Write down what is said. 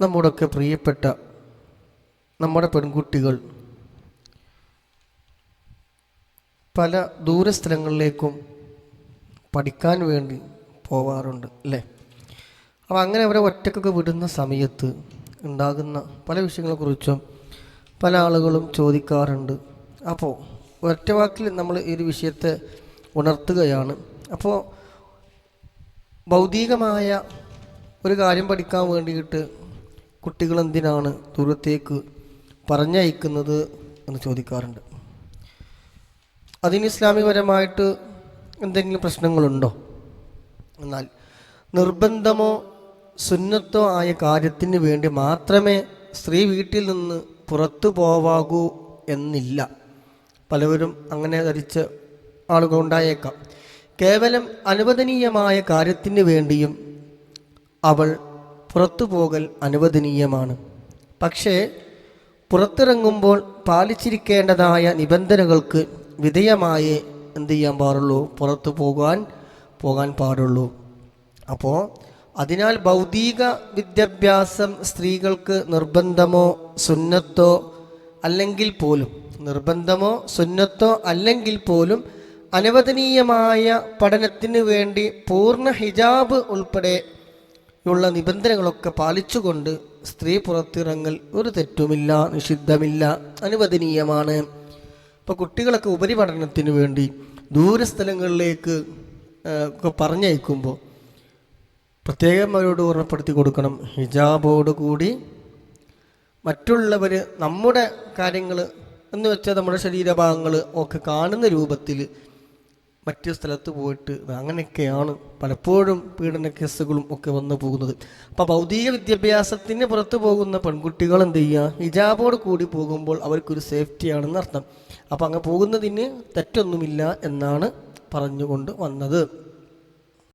നമ്മുടെയൊക്കെ പ്രിയപ്പെട്ട നമ്മുടെ പെൺകുട്ടികൾ പല ദൂരസ്ഥലങ്ങളിലേക്കും പഠിക്കാൻ വേണ്ടി പോവാറുണ്ട് അല്ലേ? അപ്പോൾ അങ്ങനെ അവരെ ഒറ്റക്കൊക്കെ വിടുന്ന സമയത്ത് ഉണ്ടാകുന്ന പല വിഷയങ്ങളെക്കുറിച്ചും പല ആളുകളും ചോദിക്കാറുണ്ട്. അപ്പോൾ ഒറ്റ വാക്കിൽ നമ്മൾ ഈ ഒരു വിഷയത്തെ ഉണർത്തുകയാണ്. അപ്പോൾ ഭൗതികമായ ഒരു കാര്യം പഠിക്കാൻ വേണ്ടിയിട്ട് കുട്ടികൾ എന്തിനാണ് ദൂരത്തേക്ക് പറഞ്ഞയക്കുന്നത് എന്ന് ചോദിക്കാറുണ്ട്. അതിന് ഇസ്ലാമികപരമായിട്ട് എന്തെങ്കിലും പ്രശ്നങ്ങളുണ്ടോ? എന്നാൽ നിർബന്ധമോ സുന്നത്തോ ആയ കാര്യത്തിന് വേണ്ടി മാത്രമേ സ്ത്രീ വീട്ടിൽ നിന്ന് പുറത്തു പോവാകൂ എന്നില്ല. പലവരും അങ്ങനെ ധരിച്ച ആളുകളുണ്ടായേക്കാം കേവലം അനുവദനീയമായ കാര്യത്തിന് വേണ്ടിയും അവൾ പുറത്തു പോകൽ അനുവദനീയമാണ്. പക്ഷേ പുറത്തിറങ്ങുമ്പോൾ പാലിച്ചിരിക്കേണ്ടതായ നിബന്ധനകൾക്ക് വിധേയമായേ എന്ത് ചെയ്യാൻ പാടുള്ളൂ? പുറത്തു പോകാൻ പോകാൻ പാടുള്ളൂ. അപ്പോൾ അതിനാൽ ഭൗതിക വിദ്യാഭ്യാസം സ്ത്രീകൾക്ക് നിർബന്ധമോ സുന്നത്തോ അല്ലെങ്കിൽ പോലും നിർബന്ധമോ സുന്നത്തോ അല്ലെങ്കിൽ പോലും അനുവദനീയമായ പഠനത്തിന് വേണ്ടി പൂർണ ഹിജാബ് ഉൾപ്പെടെ ഉള്ള നിബന്ധനകളൊക്കെ പാലിച്ചുകൊണ്ട് സ്ത്രീ പുറത്തിറങ്ങൽ ഒരു തെറ്റുമില്ല നിഷിദ്ധമില്ല അനുവദനീയമാണ്. ഇപ്പോൾ കുട്ടികളൊക്കെ ഉപരിപഠനത്തിന് വേണ്ടി ദൂരസ്ഥലങ്ങളിലേക്ക് ആ, ഒക്കെ പറഞ്ഞയക്കുമ്പോൾ പ്രത്യേകം അവരോട് ഓർമ്മപ്പെടുത്തി കൊടുക്കണം. ഹിജാബോട് കൂടി മറ്റുള്ളവർ നമ്മുടെ കാര്യങ്ങൾ എന്ന് വെച്ചാൽ നമ്മുടെ ശരീരഭാഗങ്ങൾ ഒക്കെ കാണുന്ന രൂപത്തിൽ മറ്റു സ്ഥലത്ത് പോയിട്ട് അങ്ങനെയൊക്കെയാണ് പലപ്പോഴും പീഡന കേസുകളും ഒക്കെ വന്നു പോകുന്നത്. അപ്പോൾ ഭൗതിക വിദ്യാഭ്യാസത്തിന് പുറത്തു പോകുന്ന പെൺകുട്ടികൾ എന്ത് ചെയ്യുക? ഹിജാബോട് കൂടി പോകുമ്പോൾ അവർക്കൊരു സേഫ്റ്റിയാണെന്ന് അർത്ഥം. അപ്പോൾ അങ്ങ് പോകുന്നതിന് തെറ്റൊന്നുമില്ല എന്നാണ് പറഞ്ഞുകൊണ്ട് വന്നത്.